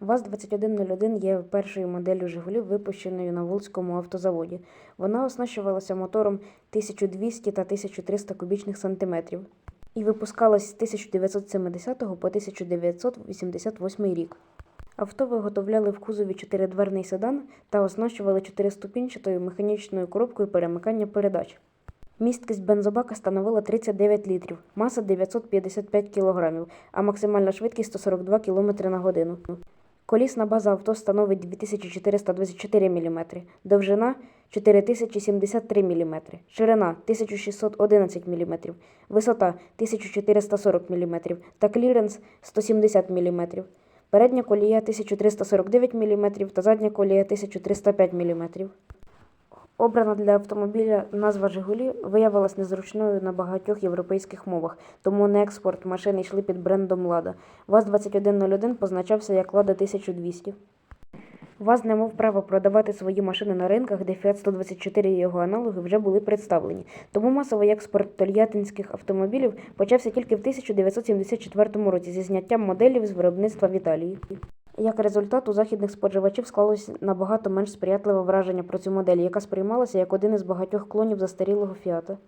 ВАЗ-2101 є першою моделлю «Жигулів», випущеною на Волзькому автозаводі. Вона оснащувалася мотором 1200 та 1300 кубічних сантиметрів і випускалась з 1970 по 1988 рік. Авто виготовляли в кузові чотиридверний седан та оснащували чотириступінчатою механічною коробкою перемикання передач. Місткість бензобака становила 39 літрів, маса 955 кг, а максимальна швидкість 142 км на годину. Колісна база авто становить 2424 мм, довжина 4073 мм, ширина 1611 мм, висота 1440 мм та кліренс 170 мм. Передня колія 1349 мм та задня колія 1305 мм. Обрана для автомобіля назва Жигулі виявилась незручною на багатьох європейських мовах, тому на експорт машини йшли під брендом Лада. ВАЗ-2101 позначався як Лада 1200. ВАЗ не мав права продавати свої машини на ринках, де Fiat 124 і його аналоги вже були представлені. Тому масовий експорт тольяттинських автомобілів почався тільки в 1974 році зі зняттям моделів з виробництва в Італії. Як результат, у західних споживачів склалось набагато менш сприятливе враження про цю модель, яка сприймалася як один із багатьох клонів застарілого Фіата.